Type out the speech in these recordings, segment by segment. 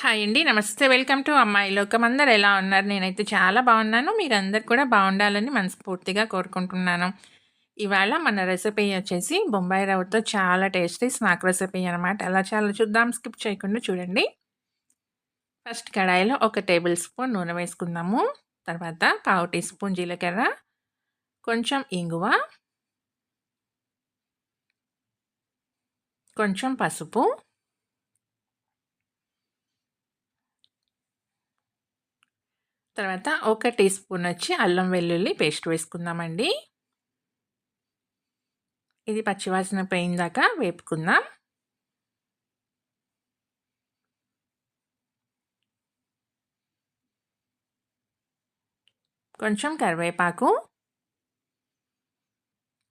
Hi అండి. నమస్తే. Welcome to అమ్మాయి లోకం. అందరు ఎలా ఉన్నారు? నేనైతే చాలా బాగున్నాను. మీరందరూ కూడా బాగుండాలని మనస్ఫూర్తిగా కోరుకుంటున్నాను. ఇవాళ మన రెసిపీ వచ్చేసి బొంబాయి రవ్వతో చాలా టేస్టీ స్నాక్ రెసిపీ అనమాట. ఎలా చాలా చూద్దాం. స్కిప్ చేయకుండా చూడండి. ఫస్ట్ కడాయిలో ఒక టేబుల్ స్పూన్ నూనె వేసుకుందాము. తర్వాత పావు టీ స్పూన్ జీలకర్ర, కొంచెం ఇంగువ, కొంచెం పసుపు తర్వాత ఒక టీ స్పూన్ వచ్చి అల్లం వెల్లుల్లి పేస్ట్ వేసుకుందామండి. ఇది పచ్చివాసన పోయిన దాకా వేపుకుందాం. కొంచెం కరివేపాకు.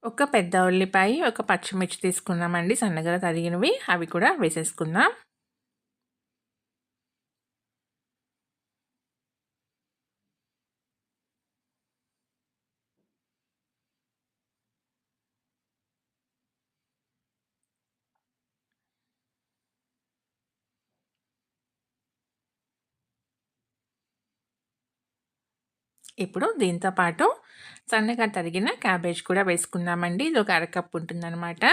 ఒక పెద్ద ఉల్లిపాయ ఒక పచ్చిమిర్చి తీసుకున్నామండి సన్నగా తరిగినవి అవి కూడా వేసేసుకుందాం. ఇప్పుడు దీంతో పాటు సన్నగా తరిగిన క్యాబేజ్ కూడా వేసుకుందామండి. ఇది ఒక అరకప్పు ఉంటుందన్నమాట.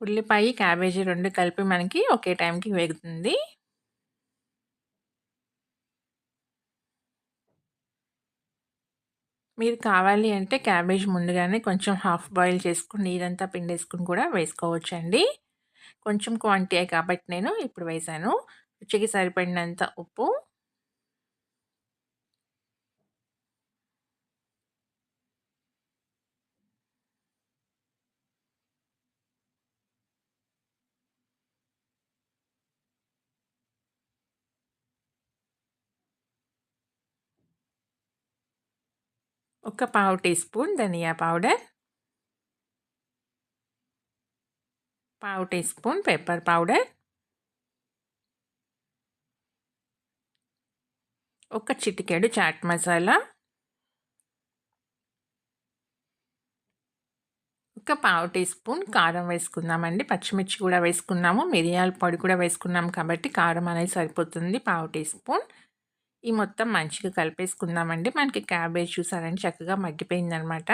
ఉల్లిపాయ క్యాబేజీ రెండు కలిపి మనకి ఒకే టైంకి వేగుతుంది. మీరు కావాలి అంటే క్యాబేజ్ ముందుగానే కొంచెం హాఫ్ బాయిల్ చేసుకుని నీరంతా పిండేసుకుని కూడా వేసుకోవచ్చండి. కొంచెం క్వాంటిటీ కాబట్టి నేను ఇప్పుడు వేసాను. రుచికి సరిపడినంత ఉప్పు ఒక పావు టీ స్పూన్ ధనియా పౌడర్ పావు టీ స్పూన్ పెప్పర్ పౌడర్ ఒక చిటికెడు చాట్ మసాలా ఒక పావు టీ స్పూన్ కారం వేసుకుందామండి. పచ్చిమిర్చి కూడా వేసుకున్నాము మిరియాల పొడి కూడా వేసుకున్నాము కాబట్టి కారం అనేది సరిపోతుంది. పావు టీ స్పూన్ ఈ మొత్తం మంచిగా కలిపేసుకుందామండి. మనకి క్యాబేజ్ చూసారని చక్కగా మగ్గిపోయిందనమాట.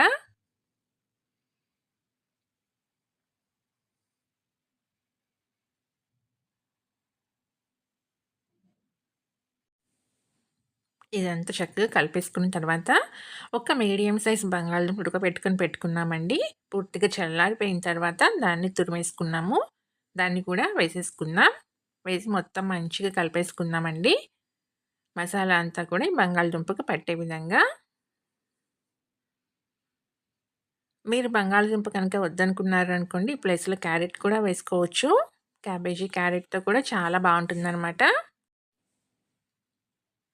ఇదంతా చక్కగా కలిపేసుకున్న తర్వాత ఒక మీడియం సైజ్ బంగాళదుంప ఉడకబెట్టుకొని పెట్టుకున్నామండి పూర్తిగా చల్లారిపోయిన తర్వాత దాన్ని తురిమేసుకున్నాము. దాన్ని కూడా వేసేసుకుందాం. వేసి మొత్తం మంచిగా కలిపేసుకుందామండి. మసాలా అంతా కూడా బంగాళదుంపకు పట్టే విధంగా. మీరు బంగాళదుంప కనుక వద్దనుకున్నారు అనుకోండి ఈ ప్లేస్లో క్యారెట్ కూడా వేసుకోవచ్చు. క్యాబేజీ క్యారెట్తో కూడా చాలా బాగుంటుందన్నమాట.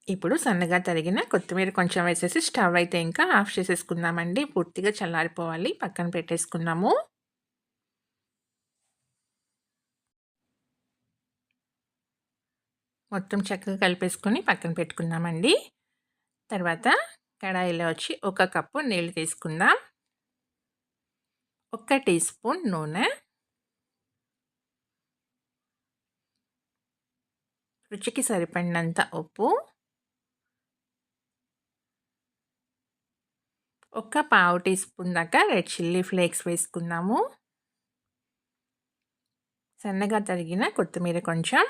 ఇప్పుడు సన్నగా తరిగిన కొత్తిమీర కొంచెం వేసేసి స్టవ్ అయితే ఇంకా ఆఫ్ చేసేసుకుందామండి. పూర్తిగా చల్లారిపోవాలి. పక్కన పెట్టేసుకున్నాము మొత్తం చక్కగా కలిపేసుకొని పక్కన పెట్టుకున్నామండి. తర్వాత కడాయిలో వచ్చి ఒక కప్పు నీళ్ళు తీసుకుందాం. ఒక టీ స్పూన్ నూనె. రుచికి సరిపడినంత ఉప్పు. ఒక పావు టీ స్పూన్ దాకా రెడ్ చిల్లీ ఫ్లేక్స్ వేసుకుందాము. సన్నగా తరిగిన కొత్తిమీర కొంచెం.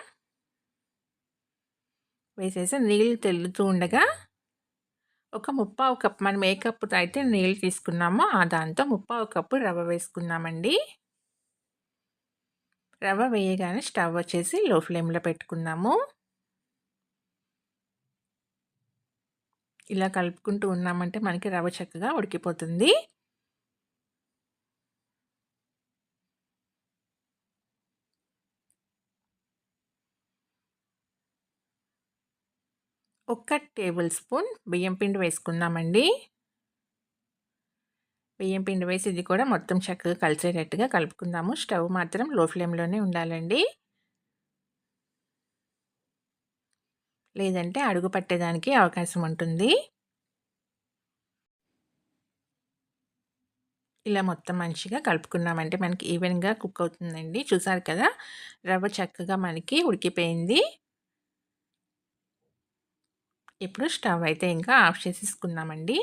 వేసేసి నీళ్ళు తెల్లుతూ ఉండగా ఒక ముప్పావు కప్పు మనం ఏ కప్పుతో అయితే నీళ్ళు తీసుకున్నామో ఆ దాంతో ముప్పావు కప్పు రవ్వ వేసుకున్నామండి. రవ్వ వేయగానే స్టవ్ వచ్చేసి లో ఫ్లేమ్లో పెట్టుకున్నాము. ఇలా కలుపుకుంటూ ఉన్నామంటే మనకి రవ్వ చక్కగా ఉడికిపోతుంది. ఒక్క టేబుల్ స్పూన్ బియ్యం పిండి వేసుకుందామండి బియ్యం పిండి వేసి ఇది కూడా మొత్తం చక్కగా కలిసేటట్టుగా కలుపుకుందాము స్టవ్ మాత్రం లో ఫ్లేమ్లోనే ఉండాలండి లేదంటే అడుగు పట్టేదానికి అవకాశం ఉంటుంది ఇలా మొత్తం మంచిగా కలుపుకున్నామంటే మనకి ఈవెన్‌గా కుక్ అవుతుందండి. చూసారు కదా! రవ్వ చక్కగా మనకి ఉడికిపోయింది. ఇప్పుడు స్టవ్ అయితే ఇంకా ఆఫ్ చేసేసుకున్నామండి.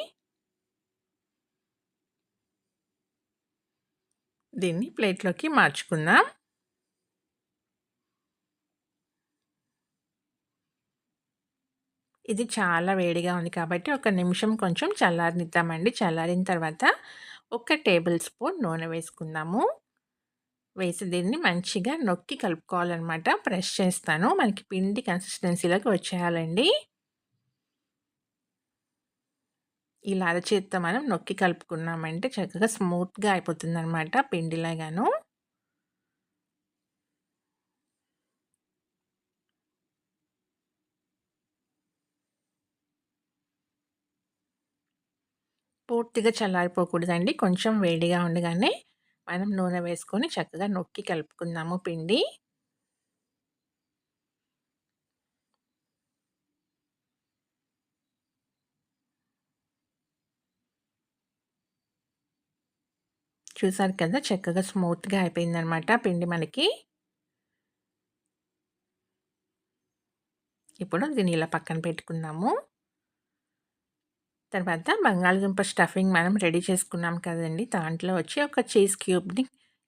దీన్ని ప్లేట్‌లోకి మార్చుకుందాం. ఇది చాలా వేడిగా ఉంది కాబట్టి ఒక నిమిషం కొంచెం చల్లారనిద్దామండి. చల్లారిన తర్వాత ఒక టేబుల్ స్పూన్ నూనె వేసుకుందాము. వేసి దీన్ని మంచిగా నొక్కి కలుపుకోవాలన్నమాట ప్రెస్ చేస్తాను. మనకి పిండి కన్సిస్టెన్సీలోకి వచ్చేయాలండి. ఇలా అరచేత్తో మనం నొక్కి కలుపుకున్నామంటే చక్కగా స్మూత్‌గా అయిపోతుందనమాట పిండిలాగాను. పూర్తిగా చల్లారిపోకూడదండి. కొంచెం వేడిగా ఉండగానే మనం నూనె వేసుకొని చక్కగా నొక్కి కలుపుకుందాము పిండి. చూసారు కదా! చక్కగా స్మూత్‌గా అయిపోయిందనమాట పిండి మనకి. ఇప్పుడు దీన్ని ఇలా పక్కన పెట్టుకున్నాము తర్వాత బంగాళదుంప స్టఫింగ్ మనం రెడీ చేసుకున్నాం కదండి దాంట్లో వచ్చి ఒక చీజ్ క్యూబ్‌ని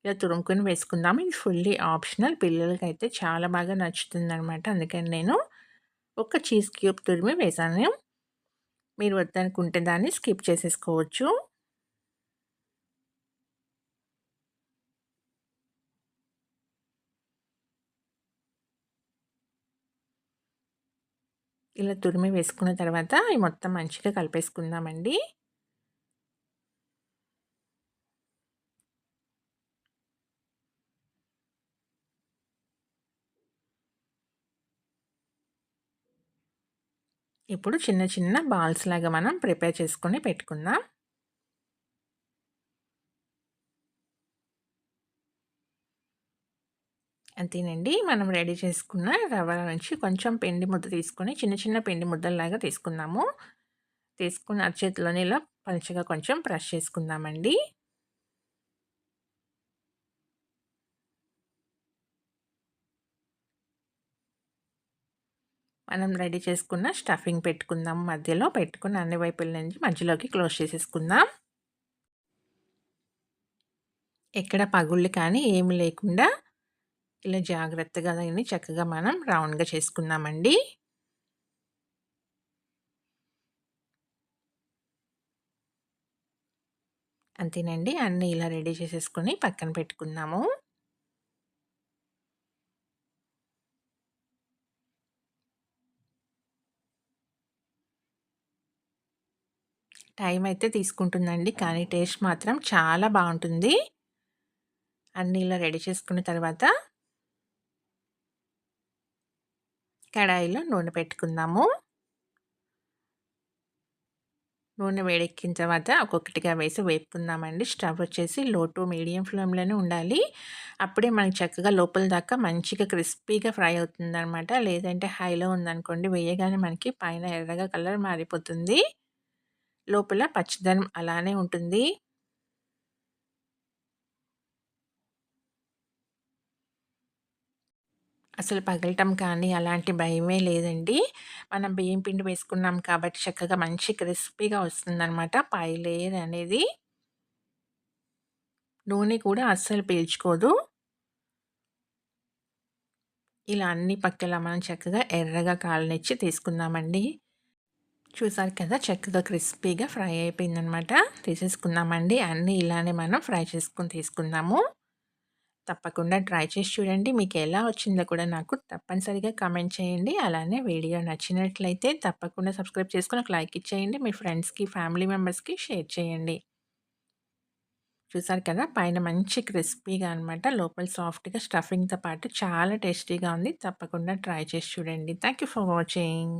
ఇలా తురుముకొని వేసుకుందాము. ఇది ఫుల్లీ ఆప్షనల్. పిల్లలకైతే చాలా బాగా నచ్చుతుంది అనమాట అందుకని నేను ఒక చీజ్ క్యూబ్ తురిమి వేసాను మీరు వద్దనుకుంటే దాన్ని స్కిప్ చేసేసుకోవచ్చు. ఇలా తురిమి వేసుకున్న తర్వాత ఈ మొత్తం మంచిగా కలిపేసుకుందామండి. ఇప్పుడు చిన్న చిన్న బాల్స్ లాగా మనం ప్రిపేర్ చేసుకొని పెట్టుకుందాం. అంతేనండి. మనం రెడీ చేసుకున్న రవ్వ నుంచి కొంచెం పిండి ముద్ద తీసుకొని చిన్న చిన్న పిండి ముద్దల్లాగా తీసుకుందాము. తీసుకున్న అరచేతిలోనే ఇలా పలుచగా కొంచెం బ్రష్ చేసుకుందామండి. మనం రెడీ చేసుకున్న స్టఫింగ్ పెట్టుకుందాం మధ్యలో పెట్టుకుని అన్ని వైపుల నుంచి మధ్యలోకి క్లోజ్ చేసేసుకుందాం. ఎక్కడ పగుళ్ళు కానీ ఏమి లేకుండా ఇలా జాగ్రత్తగా దీన్ని చక్కగా మనం రౌండ్‌గా చేసుకుందామండి. అంతేనండి. అన్నీ ఇలా రెడీ చేసేసుకొని పక్కన పెట్టుకుందాము. టైం అయితే తీసుకుంటుందండి. కానీ టేస్ట్ మాత్రం చాలా బాగుంటుంది అన్నీ ఇలా రెడీ చేసుకున్న తర్వాత కడాయిలో నూనె పెట్టుకుందాము. నూనె వేడెక్కిన తర్వాత ఒక్కొక్కటిగా వేసి వేపుకుందామండి. స్టవ్ వచ్చేసి లో టు మీడియం ఫ్లేమ్‌లోనే ఉండాలి. అప్పుడే మనకి చక్కగా లోపల దాకా మంచిగా క్రిస్పీగా ఫ్రై అవుతుందనమాట. లేదంటే హైలో ఉందనుకోండి వేయగానే మనకి పైన ఎర్రగా కలర్ మారిపోతుంది. లోపల పచ్చిదనం అలానే ఉంటుంది. అసలు పగలటం కానీ అలాంటి భయమే లేదండి. మనం బియ్యం పిండి వేసుకున్నాం కాబట్టి చక్కగా మంచి క్రిస్పీగా వస్తుందనమాట పై లేయర్ అనేది. నూనె కూడా అస్సలు పీల్చుకోదు. ఇలా అన్ని పక్కల మనం చక్కగా ఎర్రగా కాలనిచ్చి తీసుకుందామండి. చూసారు కదా! చక్కగా క్రిస్పీగా ఫ్రై అయిపోయిందనమాట. తీసేసుకుందామండి. అన్నీ ఇలానే మనం ఫ్రై చేసుకొని తీసుకుందాము. తప్పకుండా ట్రై చేసి చూడండి. మీకు ఎలా వచ్చిందో కూడా నాకు తప్పనిసరిగా కామెంట్ చేయండి. అలానే వీడియో నచ్చినట్లయితే తప్పకుండా సబ్స్క్రైబ్ చేసుకొని ఒక లైక్ ఇచ్చేయండి. మీ ఫ్రెండ్స్‌కి, ఫ్యామిలీ మెంబర్స్‌కి షేర్ చేయండి. చూసారు కదా! పైన మంచి క్రిస్పీగా అనమాట. లోపల సాఫ్ట్‌గా స్టఫింగ్‌తో పాటు చాలా టేస్టీగా ఉంది. తప్పకుండా ట్రై చేసి చూడండి. Thank you for watching.